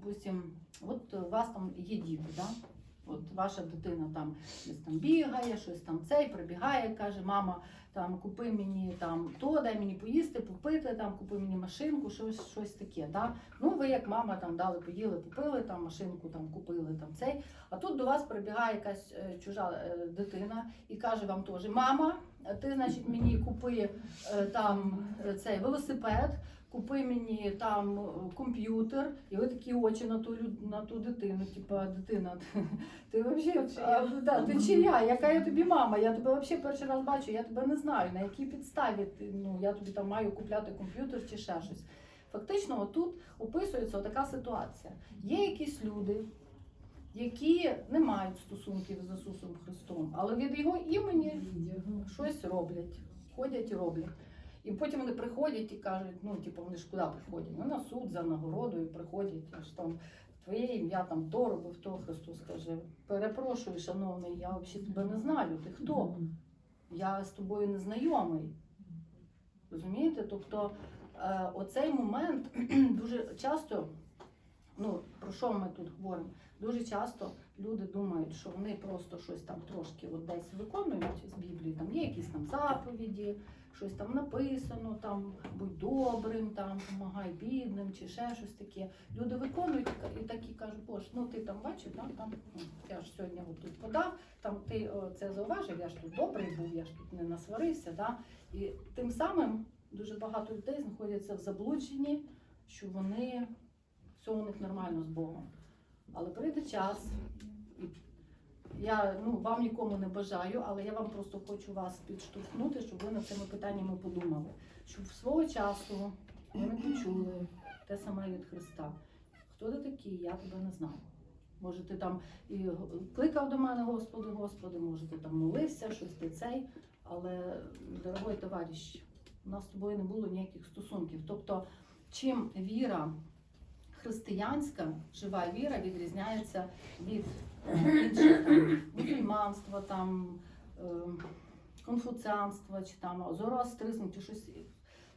допустим, от у вас там є діти, да? От ваша дитина там десь там бігає, щось там цей прибігає, каже, мама, там купи мені там то, дай мені поїсти, попити, там купи мені машинку, щось, щось таке. Да? Ну, ви як мама там дали, поїли, попили, там машинку там купили там цей. А тут до вас прибігає якась е, чужа е, дитина і каже вам теж, мама, ти, значить, мені купи е, там е, цей велосипед, купи мені там е, комп'ютер, і ви такі очі на ту люд- на ту дитину. Типа, дитина, ти, ти взагалі да, ти чия? Яка я тобі мама? Я тебе взагалі перший раз бачу, я тебе не знаю. На якій підставі ти, ну, я тобі там маю купляти комп'ютер чи ще щось. Фактично, тут описується така ситуація. Є якісь люди, які не мають стосунків з Ісусом Христом, але від його імені щось роблять, ходять і роблять. І потім вони приходять і кажуть, ну, типу, вони ж куди приходять? Ну, на суд за нагородою приходять, аж там твоє ім'я там то робив, то Христос каже, перепрошую, шановний, я взагалі тебе не знаю. Ти хто? Я з тобою не знайомий. Розумієте? Тобто е, оцей момент дуже часто, ну про що ми тут говоримо? Дуже часто люди думають, що вони просто щось там трошки от десь виконують з Біблії, там є якісь там заповіді, щось там написано, там будь добрим, там помагай бідним чи ще щось таке. Люди виконують і такі кажуть, боже, ну ти там бачив, да, там ну, я ж сьогодні от тут подав, там ти о, це зауважив, я ж тут добрий був, я ж тут не насварився. Да? І тим самим дуже багато людей знаходяться в заблудженні, що вони все у них нормально з Богом. Але прийде час, я ну, вам нікому не бажаю, але я вам просто хочу вас підштовхнути, щоб ви над цими питаннями подумали. Щоб свого часу ви не почули те саме від Христа. Хто ти такий, я тебе не знаю. Може, ти там і кликав до мене, Господи, Господи, може, ти там молився, щось ти цей. Але, дорогой товариш, у нас з тобою не було ніяких стосунків. Тобто, чим віра християнська, жива віра відрізняється від інших там, мусульманства, там, е, конфуціанства, чи там зороастризм, чи щось.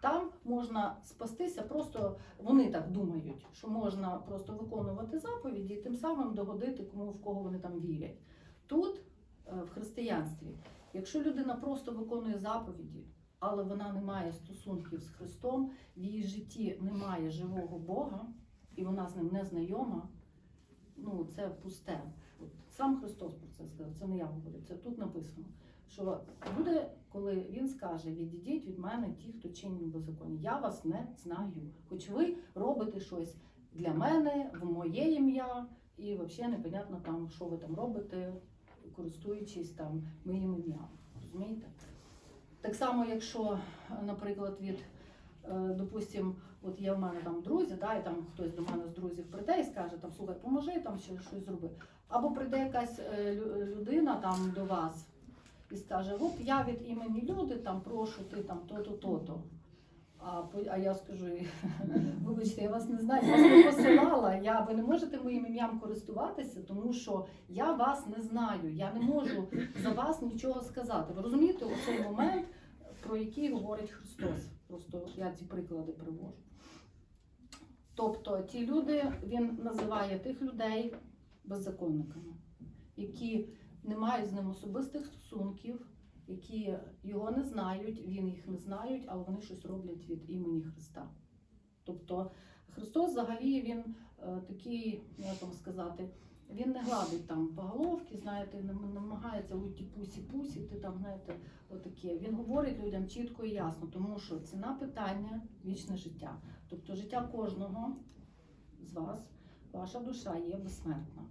Там можна спастися, просто вони так думають, що можна просто виконувати заповіді і тим самим догодити кому в кого вони там вірять. Тут, е, в християнстві, якщо людина просто виконує заповіді, але вона не має стосунків з Христом, в її житті немає живого Бога, і вона з ним не знайома, ну це пусте. От сам Христос про це сказав, це не я говорю, це тут написано. Що буде, коли він скаже: відійдіть від мене ті, хто чинить беззаконня. Я вас не знаю. Хоч ви робите щось для мене, в моє ім'я, і взагалі непонятно там, що ви там робите, користуючись там моїм ім'ям. Розумієте? Так само, якщо, наприклад, від, е, допустим, от є в мене там друзі, да, і там хтось до мене з друзів прийде і скаже, там, слухай, поможи там ще щось зроби. Або прийде якась е, людина там до вас і скаже, от я від імені люди там прошу ти там то-то, то-то. А, а я скажу, вибачте, я вас не знаю, я вас не посилала. Я, ви не можете моїм ім'ям користуватися, тому що я вас не знаю. Я не можу за вас нічого сказати. Ви розумієте оцей момент, про який говорить Христос? Просто я ці приклади привожу. Тобто ті люди, він називає тих людей беззаконниками, які не мають з ним особистих стосунків, які його не знають, він їх не знають, але вони щось роблять від імені Христа. Тобто Христос взагалі він е, такий, як вам сказати, він не гладить там по головці, знаєте, намагається уйти пусі-пусі, ти там, знаєте, отаке. Він говорить людям чітко і ясно, тому що ціна питання вічне життя. Тобто життя кожного з вас, ваша душа є безсмертна.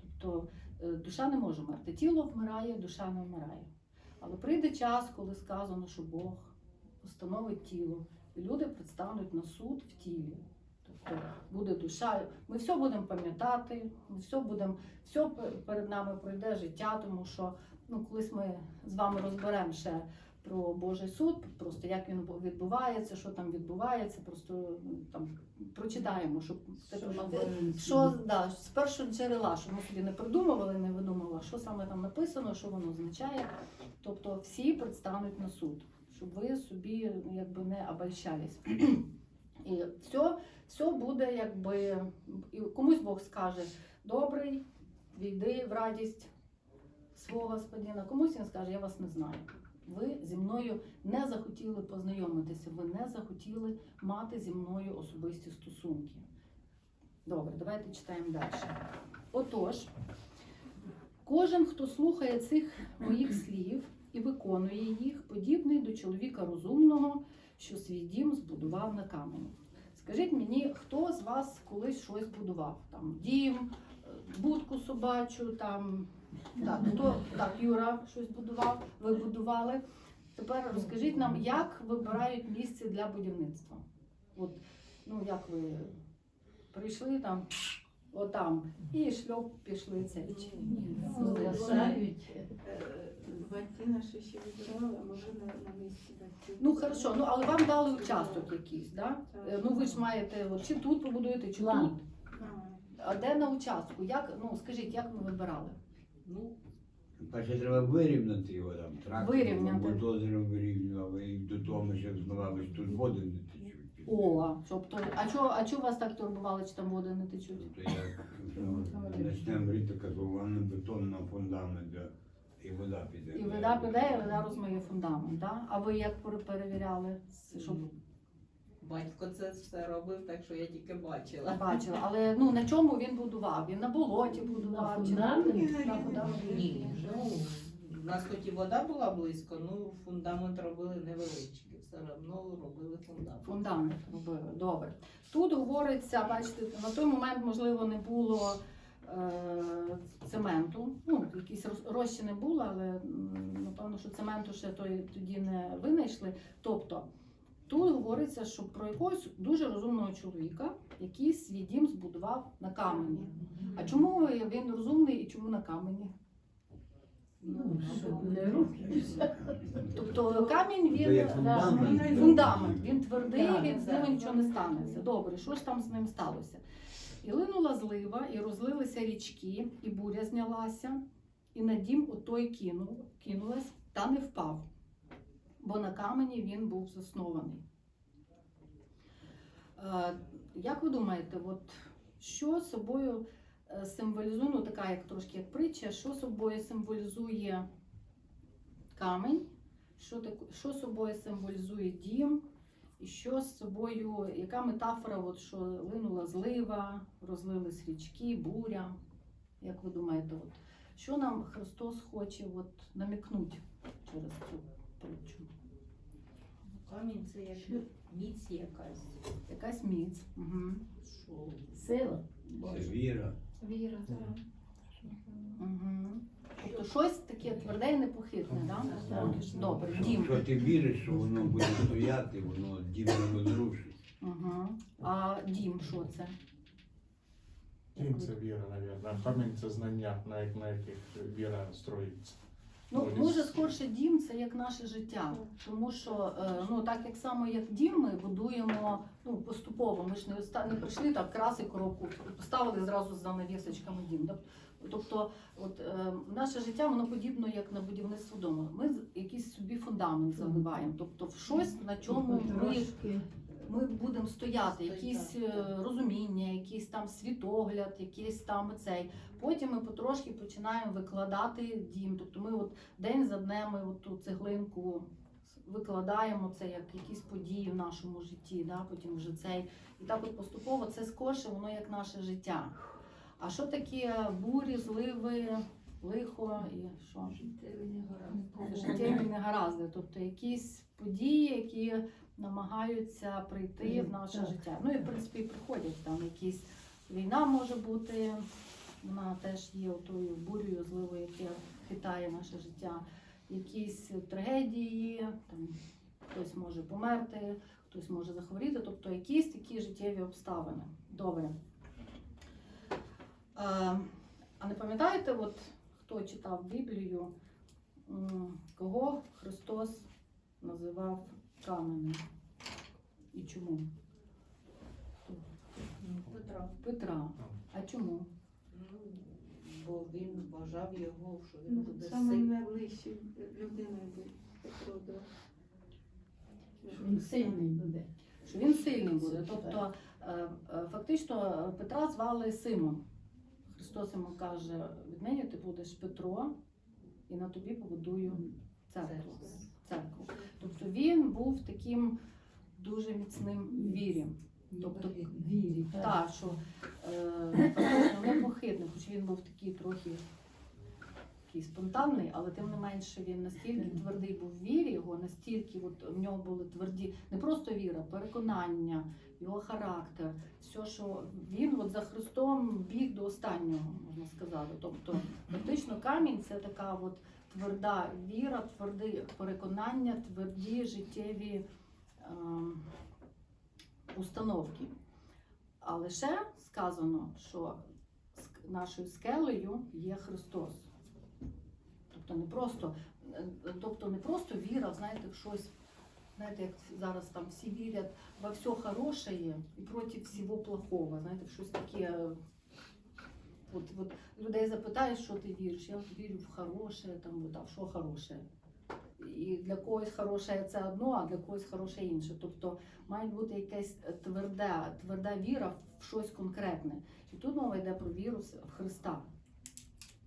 Тобто е, душа не може вмерти. Тіло вмирає, душа не вмирає. Але прийде час, коли сказано, що Бог постановить тіло, і люди предстануть на суд в тілі. Тобто буде душа. Ми все будемо пам'ятати, ми все будемо, все перед нами пройде життя, тому що ну, колись ми з вами розберемо ще про Божий суд, просто як він відбувається, що там відбувається, просто ну, там прочитаємо, щоб що да, з першого джерела, що ми собі не придумували, не видумували, що саме там написано, що воно означає. Тобто всі предстануть на суд, щоб ви собі ну, якби не обольщались. І все, все буде якби І комусь Бог скаже добрий, війди в радість свого господина. Комусь він скаже, я вас не знаю. Ви зі мною не захотіли познайомитися, ви не захотіли мати зі мною особисті стосунки. Добре, давайте читаємо далі. Отож, кожен, хто слухає цих моїх слів і виконує їх, подібний до чоловіка розумного, що свій дім збудував на камені. Скажіть мені, хто з вас колись щось будував? Там дім, е, будку собачу, там так, хто так, Юра щось будував, ви будували. Тепер розкажіть нам, як вибирають місце для будівництва? От, ну як ви прийшли там, отам, і шльоп пішли цей. чи ні? Залишають. Батьки наші ще вибирали, а може на, на місці батьків. Ну хорошо, ну але вам дали участок якийсь, да? Е, Ну ви ж маєте от, чи тут побудуєте, чи тут. А, А де на участку? Як, ну скажіть, як ви вибирали? Ну, Перше треба вирівняти його там, трактором, Вирівняти. бульдозером вирівнював, і до того ми ще що тут води не течуть. О, тобто, а чого а чого вас так турбували, чи там води не течуть? Тобто як почнемо рити казований бетон на фундамент, да, і вода піде. І вода піде, і вода розмиє фундамент. Да? А ви як перевіряли, щоб батько це все робив, так що я тільки бачила. бачили? Але ну на чому він будував? Він на болоті будував чи на, фундаменті? Ні, ну, у нас хоч і вода була близько, ну фундамент робили невеличкий. Все одно робили фундамент. Фундамент робили. Добре. Тут говориться, бачите, на той момент, можливо, не було е, цементу. Ну, якісь розчини були, але напевно, що цементу ще той, тоді не винайшли. Тобто тут говориться, що про якогось дуже розумного чоловіка, який свій дім збудував на камені. А чому він розумний і чому на камені? Ну, щоб не рухався. Тобто камінь він То да, фундамент. ну, фундамент, він твердий, Так, він з ним нічого не станеться. Добре, що ж там з ним сталося? І линула злива, і розлилися річки, і буря знялася, і на дім отой кинув, кинулась, та не впав, бо на камені він був заснований. Е, Як ви думаєте, от що собою символізує, ну така як трошки як притча, що собою символізує камінь, що, так, що собою символізує дім, і що з собою, яка метафора, от, що линула злива, розлились річки, буря. Як ви думаєте, от, що нам Христос хоче от, намікнути через цю притчу? Камінь це як міць якась. Якась міць. Угу. Сила. Це віра. Віра, так. Угу. Тобто щось таке тверде і непохитне, да? Так. Добре, дім. Що ти віриш, що воно буде стояти, воно дім не розрушить. Угу. А дім що це? Дім це віра, мабуть. Камінь це знання, на яких віра строїться. Ну, може, скорше дім це як наше життя. Тому що е, ну так як само як дім, ми будуємо ну поступово. Ми ж не не прийшли так, краси коробку, поставили зразу за навісочками дім. Тобто, от е, наше життя воно подібно як на будівництво дому. Ми з- якийсь собі фундамент заливаємо. Тобто, в щось на чому ми, Трошки. Ми будемо стояти, якісь е, розуміння, якийсь там світогляд, якийсь там цей. Потім ми потрошки починаємо викладати дім. Тобто ми от день за днем ми от ту цеглинку викладаємо це як якісь події в нашому житті, да? потім вже цей. І так от поступово це скорше, воно як наше життя. А що таке бурі, зливи, лихо і що? Життєві негаразди, тобто якісь події, які намагаються прийти в наше Так. життя. Ну і в принципі приходять там якісь війна може бути, вона теж є тою бурею, зливою, яка хитає наше життя. Якісь трагедії, там хтось може померти, хтось може захворіти, тобто якісь такі життєві обставини. Добре. Е, А не пам'ятаєте, от хто читав Біблію, кого Христос називав каменем? І чому? Петра. Петра. А чому? Ну, бо він вважав його, що він Ну, буде Саме сильний. був Петро до Він сильний буде. Що він сильний буде. Тобто Е, е, Фактично е, Петра звали Симон. Христос йому каже: віднині ти будеш Петро, і на тобі побудую церкву. церкву. Тобто він був таким дуже міцним в вірі. Тобто вірі. Так, що е, непохитний, хоч він був такий трохи такий спонтанний, але тим не менше він настільки твердий був в вірі, його настільки от, в нього були тверді, не просто віра, переконання, його характер, все, що він от за Христом біг до останнього, можна сказати. Тобто, фактично, камінь це така от тверда віра, тверді переконання, тверді життєві. ем, установки. А лише сказано, що нашою скелею є Христос. Тобто не просто, е, тобто не просто віра, знаєте, в щось, знаєте, як зараз там всі вірять во все хороше і проти всього плохого. Знаєте, в щось таке. От, от людей запитаєш, що ти віриш, я вірю в хороше, там, от, а в що хороше. І для когось хороше це одно, а для когось хороше інше. Тобто має бути якась тверда, тверда віра в щось конкретне. І тут мова йде про віру в Христа.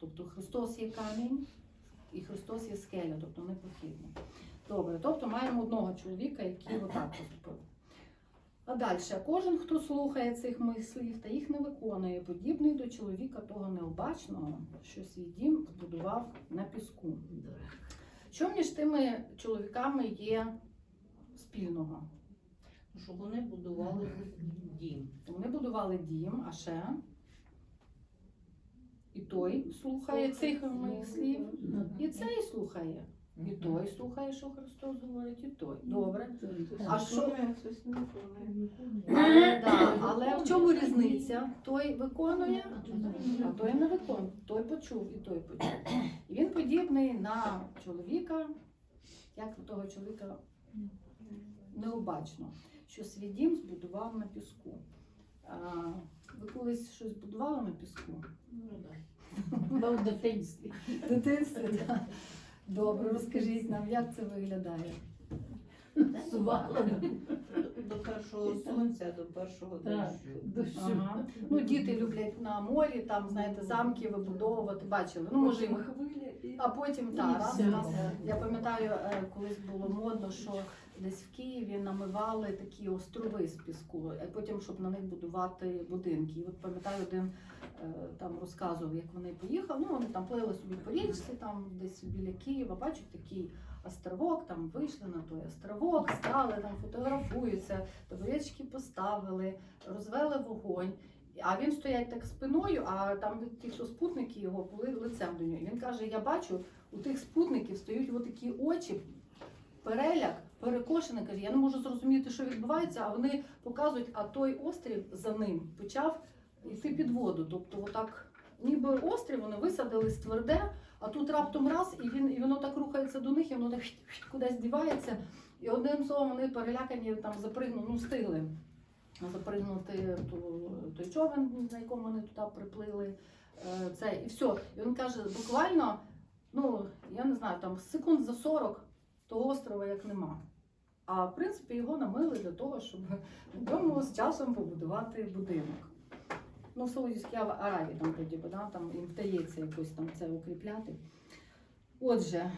Тобто Христос є камінь і Христос є скеля, тобто непохідний. Добре, тобто маємо одного чоловіка, який отак поступив. А далі, кожен, хто слухає цих мислів та їх не виконує, подібний до чоловіка того необачного, що свій дім збудував на піску. Що між тими чоловіками є спільного? Щоб вони будували дім. Вони будували дім, а ще і той слухає цих мислів, і цей слухає. І той слухає, що Христос говорить, і той. Добре. А що? Не виконує. Але, да, але в чому різниця? Той виконує, а той не виконує. Той почув і той почув. І він подібний на чоловіка, як у того чоловіка необачно, що свій дім збудував на піску. А, ви колись щось будували на піску? В дитинстві. В дитинстві? так? Добре, розкажіть нам, як це виглядає. Сувала. До першого сонця, до першого Так. дощу. Ага. Ну, діти люблять на морі, там, знаєте, замки вибудовувати, бачили. Ну, може, і А потім так, раз все. я пам'ятаю, е, колись було модно, що десь в Києві намивали такі острови з піску, а потім, щоб на них будувати будинки. І от пам'ятаю, один е, там розказував, як вони поїхали. Ну вони там плили собі по річці, там десь біля Києва, бачать такий островок, там вийшли на той островок, стали там, фотографуються, табуречки поставили, розвели вогонь. А він стоять так спиною, а там ті, хто спутники його були лицем до нього. Він каже: Я бачу, у тих спутників стоять отакі очі, переляк, перекошений. Каже, я не можу зрозуміти, що відбувається, а вони показують, а той острів за ним почав йти під воду. Тобто, отак, ніби острів вони висадились тверде, а тут раптом раз, і він і воно так рухається до них, і воно так кудись дівається. І одним словом вони перелякані там запригнули, ну встигли запригнути ту, той човен, на якому вони туди приплили. Е, Це і все. І він каже, буквально, ну я не знаю, там секунд за 40 того острова як нема. А в принципі його намили для того, щоб на ньому з часом побудувати будинок. Ну, в Саудівській Аравії там тоді, да, там їм вдається якось там це укріпляти. Отже,